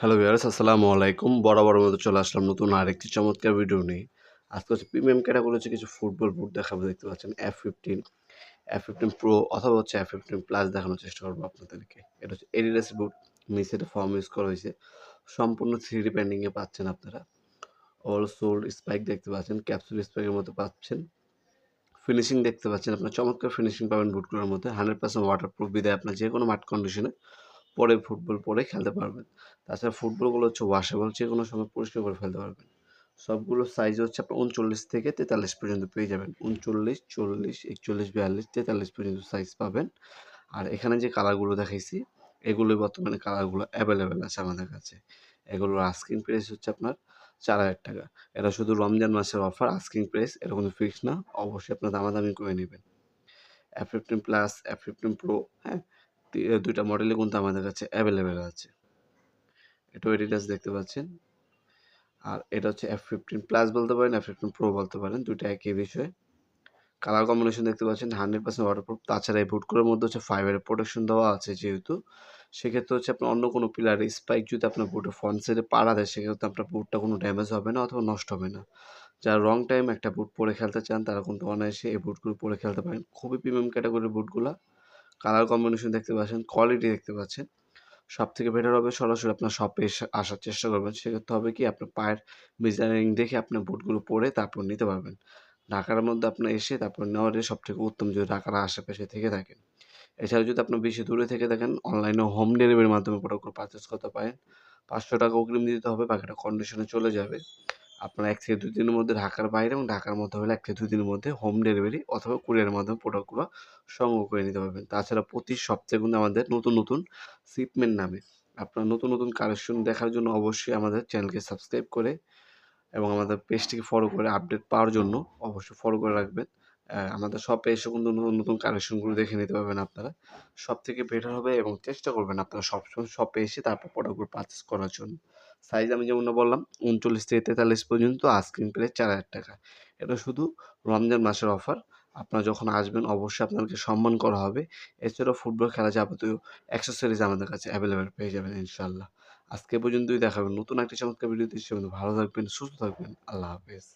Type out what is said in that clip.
Hello viewers আসসালামু আলাইকুম। বরাবর মতো চলে আসলাম নতুন আরেকটি চমৎকার ভিডিও নিয়ে। আজকে হচ্ছে প্রিমিয়াম ক্যাটাগরি হচ্ছে কিছু ফুটবল বুট দেখাবো, দেখতে পাচ্ছেন F fifteen F fifteen pro অথবা হচ্ছে এফ ফিফটিন প্লাস দেখানোর চেষ্টা করব আপনাদেরকে। এটা হচ্ছে এডিডাস বুট নিচে ফর্ম ইউজ করা হয়েছে। সম্পূর্ণ থ্রি ডি প্যান্ডিংয়ে পাচ্ছেন আপনারা। অল সোল্ড স্পাইক দেখতে পাচ্ছেন ক্যাপসুল স্পাইকের মতো পাচ্ছেন। ফিনিশিং দেখতে পাচ্ছেন, আপনার চমৎকার ফিনিশিং পাবেন বুটগুলোর মধ্যে। হান্ড্রেড পার্সেন্ট ওয়াটার প্রুফ বিদায় আপনার যে কোনো মাঠ কন্ডিশনে পরে ফুটবল পরে খেলতে পারবেন। তাছাড়া ফুটবলগুলো হচ্ছে ওয়াশেবল যে কোনো সময় পরিষ্কার করে ফেলতে পারবেন। সবগুলো সাইজ হচ্ছে আপনার উনচল্লিশ থেকে তেতাল্লিশ পর্যন্ত পেয়ে যাবেন। উনচল্লিশ, চল্লিশ, একচল্লিশ, বিয়াল্লিশ, তেতাল্লিশ পর্যন্ত সাইজ পাবেন। আর এখানে যে কালারগুলো দেখাইছি এগুলো বর্তমানে কালারগুলো অ্যাভেলেবেল আছে আমাদের কাছে। এগুলোর আস্কিং প্রাইস হচ্ছে আপনার চার হাজার টাকা। এটা শুধু রমজান মাসের অফার আস্কিং প্রাইস এটা কোনো ফিক্স না। অবশ্যই আপনার দামাদামি করে নেবেন। F fifteen plus F fifteen pro হ্যাঁ? দুইটা মডেলই কিন্তু আমাদের কাছে অ্যাভেলেবেল আছে। এটাও এডিডাস দেখতে পাচ্ছেন। আর এটা হচ্ছে এফ ফিফটিন প্লাস বলতে পারেন এফ ফিফটিন প্রো বলতে পারেন, দুইটা একই বিষয়। কালার কম্বিনেশন দেখতে পাচ্ছেন হান্ড্রেড পার্সেন্ট ওয়াটারপ্রুফ তাছাড়া এই বুটগুলোর মধ্যে হচ্ছে ফাইবারের প্রোটেকশন দেওয়া আছে যেহেতু। সেক্ষেত্রে হচ্ছে আপনার অন্য কোনো পিলার স্পাইক যদি আপনার বুটের ফ্রন্ট সাইডে পাড়া দেয়, সেক্ষেত্রে আপনার বুটটা কোনো ড্যামেজ হবে না অথবা নষ্ট হবে না। যারা রং টাইম একটা বুট পরে খেলতে চান, তারা কিন্তু অনায়াসে এই বুটগুলো পরে খেলতে পারেন। খুবই প্রিমিয়াম ক্যাটাগরির বুটগুলা কালার কম্বিনেশন দেখতে পাচ্ছেন কোয়ালিটি দেখতে পাচ্ছেন। সব থেকে বেটার হবে সরাসরি আপনার শপে এসে আসার চেষ্টা করবেন। সেক্ষেত্রে হবে কি, আপনার পায়ের মেজারিং দেখে আপনার বুটগুলো পরে তারপর নিতে পারবেন। ঢাকার মধ্যে আপনার এসে তারপর নেওয়াটাই সব থেকে উত্তম যদি ঢাকার আশেপাশে থেকে থাকেন। এছাড়া যদি আপনার বেশি দূরে থেকে থাকেন অনলাইনে হোম ডেলিভারির মাধ্যমে প্রোডাক্টগুলো পারচেস করতে পারেন। পাঁচশো টাকা অগ্রিম দিতে হবে, বাকিটা কন্ডিশনে চলে যাবে। আপনার এক থেকে দুই দিনের মধ্যে ঢাকার বাইরে এবং ঢাকার মধ্যে হলে এক থেকে দুই দিনের মধ্যে হোম ডেলিভারি অথবা কুরিয়ারের মাধ্যমে প্রোডাক্টগুলো সংগ্রহ করে নিতে পারবেন। তাছাড়া প্রতি সপ্তাহে কিন্তু আমাদের নতুন নতুন শিপমেন্ট নামে। আপনার নতুন নতুন কালেকশন দেখার জন্য অবশ্যই আমাদের চ্যানেলকে সাবস্ক্রাইব করে এবং আমাদের পেজটিকে ফলো করে আপডেট পাওয়ার জন্য অবশ্যই ফলো করে রাখবেন। আমাদের শপে এসে কিন্তু নতুন নতুন কালেকশনগুলো দেখে নিতে পারবেন আপনারা। সব থেকে বেটার হবে এবং চেষ্টা করবেন আপনারা সবসময় শপে এসে তারপর প্রোডাক্টগুলো পারচেস করার জন্য। সাইজ আমি যেমন বললাম, উনচল্লিশ থেকে তেতাল্লিশ পর্যন্ত আইসক্রিম প্লেট চার হাজার টাকা। এটা শুধু রমজান মাসের অফার আপনারা যখন আসবেন, অবশ্যই আপনাদেরকে সম্মান করা হবে। এছাড়াও ফুটবল খেলা যাবতীয় অ্যাক্সেসরিজ আমাদের কাছে অ্যাভেলেবেল পেয়ে যাবেন ইনশাল্লাহ আজকে পর্যন্তই দেখাবেন নতুন একটি চমৎকার ভিডিওতে ভালো থাকবেন, সুস্থ থাকবেন। আল্লাহ হাফেজ।